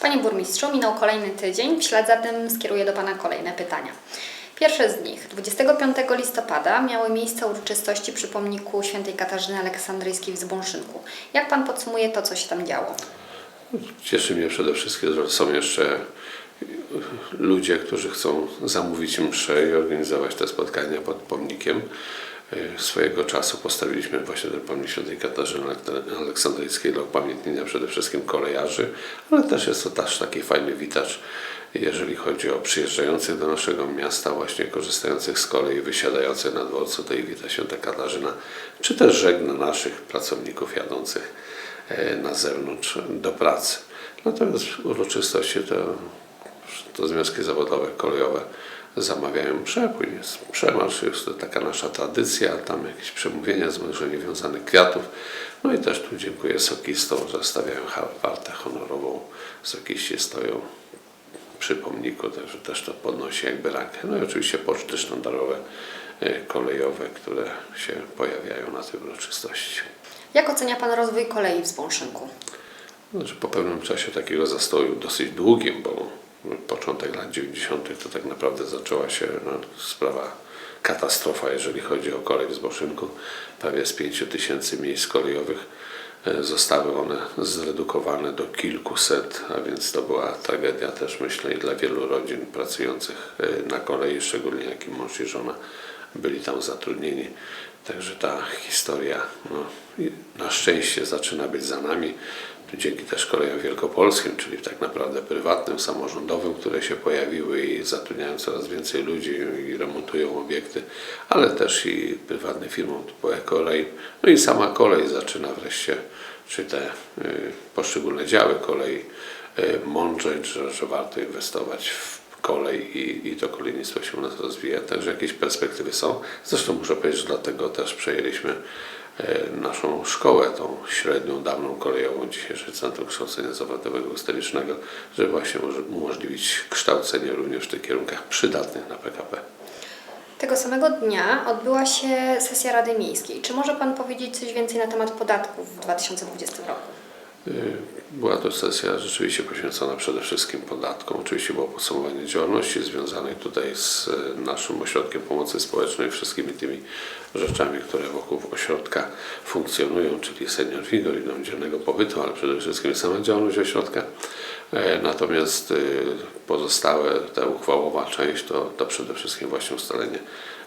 Panie burmistrzu, minął kolejny tydzień, w ślad za tym skieruję do Pana kolejne pytania. Pierwsze z nich. 25 listopada miały miejsce uroczystości przy pomniku świętej Katarzyny Aleksandryjskiej w Zbąszynku. Jak Pan podsumuje to, co się tam działo? Cieszy mnie przede wszystkim, że są jeszcze ludzie, którzy chcą zamówić mszę i organizować te spotkania pod pomnikiem. Swojego czasu postawiliśmy właśnie ten pomnik świętej Katarzyny Aleksandryjskiej dla upamiętnienia przede wszystkim kolejarzy, ale też jest to też taki fajny witacz, jeżeli chodzi o przyjeżdżających do naszego miasta, właśnie korzystających z kolei, wysiadających na dworcu, tej wita święta Katarzyna, czy też żegna naszych pracowników jadących e, na zewnątrz do pracy. Natomiast uroczystości to, to związki zawodowe, kolejowe zamawiają przepływ, jest przemarsz, jest to taka nasza tradycja, tam jakieś przemówienia, złożenie wiązanych kwiatów. No i też tu dziękuję sokistom, że stawiają wartę honorową. Sokiści stoją przy pomniku, także też to podnosi jakby rankę. No i oczywiście poczty sztandarowe, e, kolejowe, które się pojawiają na tej uroczystości. Jak ocenia Pan rozwój kolei w Zbąszynku? Znaczy po pewnym czasie takiego zastoju dosyć długim, bo początek lat 90. to tak naprawdę zaczęła się no, sprawa katastrofa, jeżeli chodzi o kolej w Zboszynku. Prawie z 5 tysięcy miejsc kolejowych e, zostały one zredukowane do kilkuset, a więc to była tragedia też myślę i dla wielu rodzin pracujących e, na kolei, szczególnie jak i mąż i żona byli tam zatrudnieni. Także ta historia no, na szczęście zaczyna być za nami. Dzięki też kolejom wielkopolskim, czyli tak naprawdę prywatnym, samorządowym, które się pojawiły i zatrudniają coraz więcej ludzi i remontują obiekty, ale też i prywatnym firmom typu e-kolej. No i sama kolej zaczyna wreszcie, czy te y, poszczególne działy kolei y, mądrzeć, że, że warto inwestować w kolej i, i to kolejnictwo się u nas rozwija, także jakieś perspektywy są. Zresztą muszę powiedzieć, że dlatego też przejęliśmy naszą szkołę, tą średnią, dawną kolejową, dzisiejsze Centrum Kształcenia Zawodowego Ustalecznego, żeby właśnie umożliwić kształcenie również w tych kierunkach przydatnych na PKP. Tego samego dnia odbyła się sesja Rady Miejskiej. Czy może Pan powiedzieć coś więcej na temat podatków w 2020 roku? Y, Była to sesja rzeczywiście poświęcona przede wszystkim podatkom. Oczywiście było podsumowanie działalności związanej tutaj z y, naszym ośrodkiem pomocy społecznej, wszystkimi tymi rzeczami, które wokół ośrodka funkcjonują, czyli senior i dom dziennego pobytu, ale przede wszystkim sama działalność ośrodka. E, Natomiast y, pozostałe, ta uchwałowa część to, to przede wszystkim właśnie ustalenie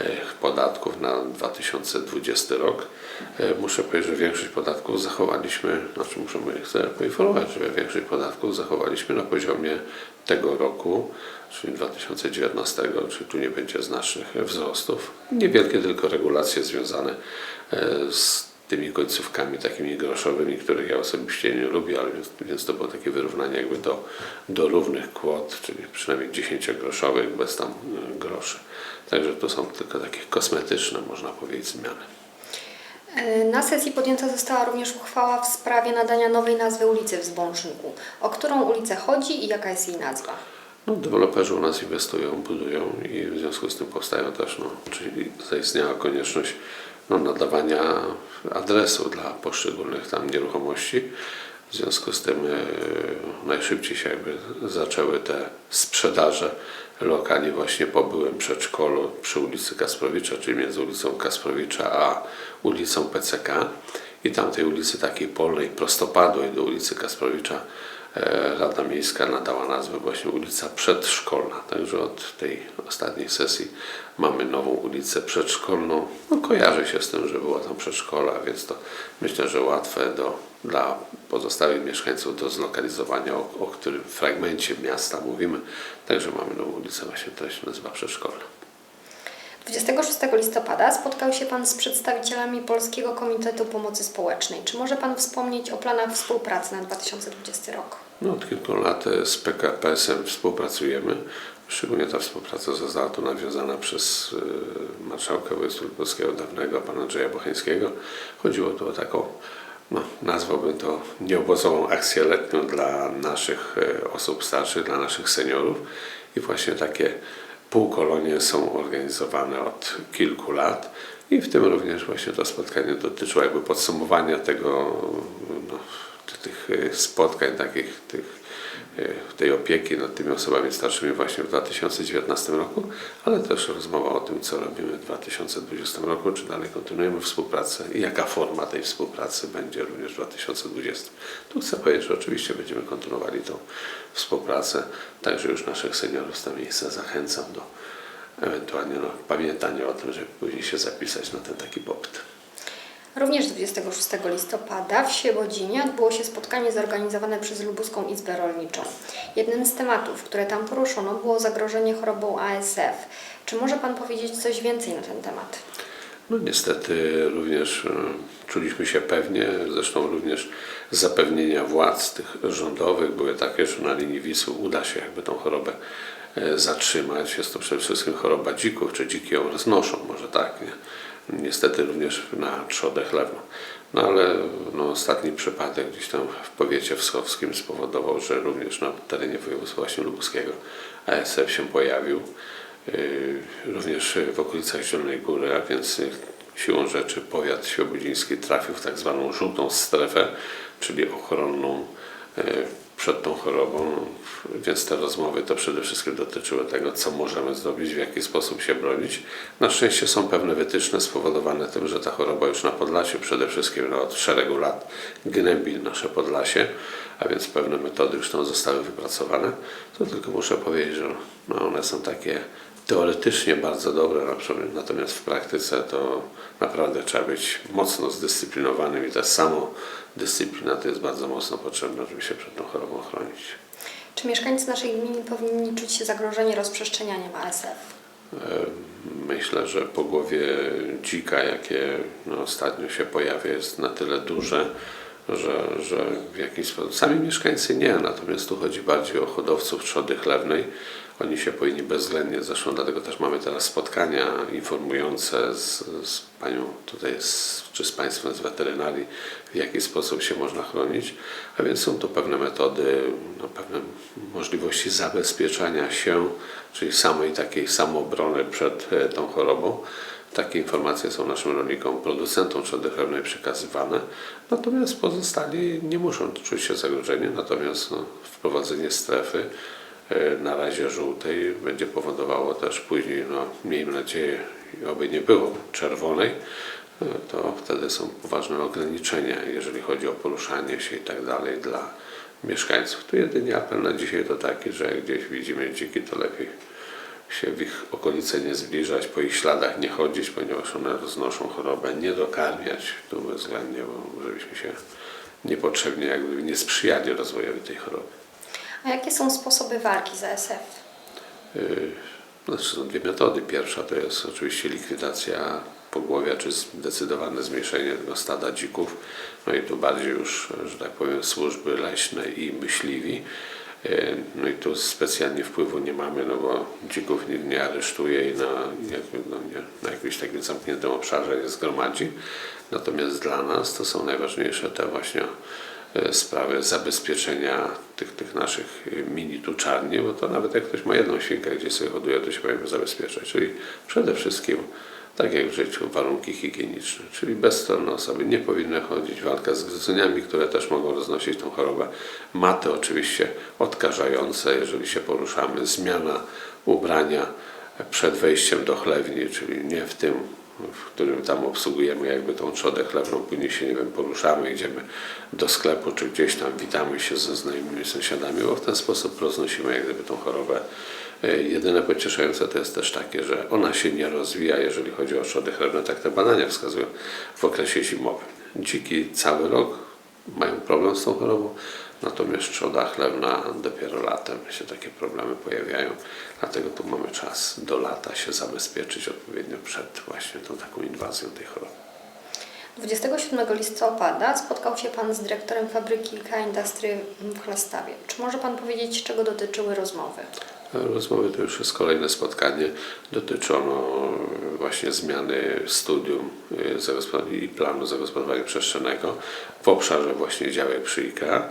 e, podatków na 2020 rok. E, Muszę powiedzieć, że większość podatków zachowaliśmy, znaczy muszę chcę poinformować, że większość podatków zachowaliśmy na poziomie tego roku, czyli 2019, czyli tu nie będzie znacznych wzrostów. Niewielkie tylko regulacje związane e, z tymi końcówkami takimi groszowymi, których ja osobiście nie lubię, ale więc, więc to było takie wyrównanie jakby do, do równych kwot, czyli przynajmniej 10-groszowych bez tam e, groszy. Także to są tylko takie kosmetyczne, można powiedzieć, zmiany. E, Na sesji podjęta została również uchwała w sprawie nadania nowej nazwy ulicy w Zbąszynku. O którą ulicę chodzi i jaka jest jej nazwa? No, deweloperzy u nas inwestują, budują i w związku z tym powstają też, no, czyli zaistniała konieczność no, nadawania adresu dla poszczególnych tam nieruchomości. W związku z tym e, najszybciej się jakby zaczęły te sprzedaże lokali właśnie po byłym przedszkolu przy ulicy Kasprowicza, czyli między ulicą Kasprowicza a ulicą PCK. I tamtej ulicy takiej polnej, prostopadłej do ulicy Kasprowicza Rada Miejska nadała nazwę właśnie ulica Przedszkolna. Także od tej ostatniej sesji mamy nową ulicę przedszkolną. No, kojarzy się z tym, że była tam przedszkola, więc to myślę, że łatwe do, dla pozostałych mieszkańców do zlokalizowania, o, o którym fragmencie miasta mówimy. Także mamy nową ulicę właśnie, która się nazywa Przedszkolna. 26 listopada spotkał się Pan z przedstawicielami Polskiego Komitetu Pomocy Społecznej. Czy może Pan wspomnieć o planach współpracy na 2020 rok? No, od kilku lat e, z PKPS-em współpracujemy. Szczególnie ta współpraca została tu nawiązana przez e, marszałka województwa polskiego dawnego, pana Andrzeja Bocheńskiego. Chodziło tu o taką, no, nazwałbym to nieobozową akcję letnią dla naszych e, osób starszych, dla naszych seniorów. I właśnie takie Półkolonie są organizowane od kilku lat i w tym również właśnie to spotkanie dotyczyło jakby podsumowania tego, no, tych e, spotkań, takich tych, e, tej opieki nad tymi osobami starszymi właśnie w 2019 roku, ale też rozmowa o tym, co robimy w 2020 roku, czy dalej kontynuujemy współpracę i jaka forma tej współpracy będzie również w 2020. Tu chcę powiedzieć, że oczywiście będziemy kontynuowali tą współpracę, także już naszych seniorów z tego miejsca zachęcam do ewentualnie no, pamiętania o tym, żeby później się zapisać na ten taki popyt. Również 26 listopada w Siebodzinie odbyło się spotkanie zorganizowane przez Lubuską Izbę Rolniczą. Jednym z tematów, które tam poruszono, było zagrożenie chorobą ASF. Czy może Pan powiedzieć coś więcej na ten temat? No niestety również e, czuliśmy się pewnie, zresztą również zapewnienia władz tych rządowych były takie, że na linii Wisły uda się jakby tą chorobę zatrzymać. Jest to przede wszystkim choroba dzików, czy dziki ją roznoszą, może tak, nie? Niestety również na trzodę chlewną. No ale no, ostatni przypadek gdzieś tam w powiecie wschowskim spowodował, że również na terenie województwa właśnie lubuskiego ASF się pojawił. Yy, również w okolicach Zielonej Góry, a więc siłą rzeczy powiat świebodziński trafił w tak zwaną żółtą strefę, czyli ochronną yy, przed tą chorobą, więc te rozmowy to przede wszystkim dotyczyły tego, co możemy zrobić, w jaki sposób się bronić. Na szczęście są pewne wytyczne spowodowane tym, że ta choroba już na Podlasiu przede wszystkim no, od szeregu lat gnębi nasze Podlasie, a więc pewne metody już tam zostały wypracowane. To tylko muszę powiedzieć, że no, one są takie teoretycznie bardzo dobre, natomiast w praktyce to naprawdę trzeba być mocno zdyscyplinowanym i ta samo dyscyplina to jest bardzo mocno potrzebna, żeby się przed tą chorobą chronić. Czy mieszkańcy naszej gminy powinni czuć się zagrożeni rozprzestrzenianiem ASF? Myślę, że pogłowie dzika, jakie no, ostatnio się pojawia, jest na tyle duże, że, że w jakiś sposób. Sami mieszkańcy nie, natomiast tu chodzi bardziej o hodowców trzody chlewnej. Oni się powinni bezwzględnie, zresztą dlatego też mamy teraz spotkania informujące z, z panią tutaj, z, czy z państwem z weterynarii, w jaki sposób się można chronić. A więc są tu pewne metody, no, pewne możliwości zabezpieczania się, czyli samej takiej samoobrony przed e, tą chorobą. Takie informacje są naszym rolnikom, producentom trzody przekazywane, natomiast pozostali nie muszą czuć się zagrożeni, natomiast no, wprowadzenie strefy na razie żółtej będzie powodowało też później, no, miejmy nadzieję, oby nie było czerwonej, e, to wtedy są poważne ograniczenia, jeżeli chodzi o poruszanie się i tak dalej dla mieszkańców. Tu jedynie apel na dzisiaj to taki, że jak gdzieś widzimy dziki, to lepiej się w ich okolice nie zbliżać, po ich śladach nie chodzić, ponieważ one roznoszą chorobę, nie dokarmiać tu bezwzględnie, bo żebyśmy się niepotrzebnie jakby nie sprzyjali rozwojowi tej choroby. A jakie są sposoby walki z ASF? Znaczy są dwie metody. Pierwsza to jest oczywiście likwidacja pogłowia, czy zdecydowane zmniejszenie tego stada dzików. No i tu bardziej już, że tak powiem, służby leśne i myśliwi. Yy, No i tu specjalnie wpływu nie mamy, no bo dzików nikt nie aresztuje i na, jakby, no nie, na jakimś takim zamkniętym obszarze nie zgromadzi. Natomiast dla nas to są najważniejsze te właśnie e, sprawy zabezpieczenia tych, tych naszych e, mini tuczarni, bo to nawet jak ktoś ma jedną świnkę, gdzie sobie hoduje, to się powinien zabezpieczać. Czyli przede wszystkim, tak jak w życiu, warunki higieniczne, czyli bezstronne osoby nie powinny chodzić, walka z gryzoniami, które też mogą roznosić tą chorobę, maty oczywiście odkażające, jeżeli się poruszamy, zmiana ubrania przed wejściem do chlewni, czyli nie w tym w którym tam obsługujemy jakby tą trzodę chlewną, później się, nie wiem, poruszamy, idziemy do sklepu, czy gdzieś tam witamy się ze znajomymi sąsiadami, bo w ten sposób roznosimy jak gdyby tą chorobę. E, Jedyne pocieszające to jest też takie, że ona się nie rozwija, jeżeli chodzi o trzody chlewne, tak te badania wskazują, w okresie zimowym. Dziki cały rok mają problem z tą chorobą, natomiast trzoda chlewna dopiero latem się takie problemy pojawiają. Dlatego tu mamy czas do lata się zabezpieczyć odpowiednio przed właśnie tą taką inwazją tej choroby. 27 listopada spotkał się Pan z dyrektorem fabryki K-Industry w Chlastawie. Czy może Pan powiedzieć, czego dotyczyły rozmowy? Rozmowy to już jest kolejne spotkanie. Dotyczy ono właśnie zmiany studium y, i planu zagospodarowania przestrzennego w obszarze właśnie działek przy IKEA,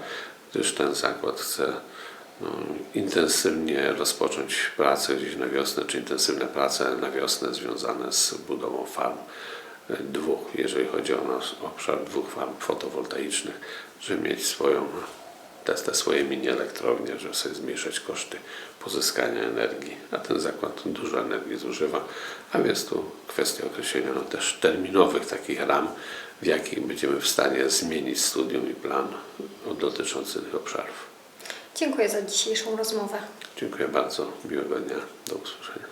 gdyż ten zakład chce no, intensywnie rozpocząć pracę gdzieś na wiosnę, czy intensywne prace na wiosnę związane z budową farm e, dwóch, jeżeli chodzi o nasz obszar dwóch farm fotowoltaicznych, żeby mieć swoją te, te swoje mini elektrownie, żeby sobie zmniejszać koszty pozyskania energii, a ten zakład dużo energii zużywa, a więc tu kwestia określenia no, też terminowych takich ram, w jakich będziemy w stanie zmienić studium i plan dotyczący tych obszarów. Dziękuję za dzisiejszą rozmowę. Dziękuję bardzo, miłego dnia, do usłyszenia.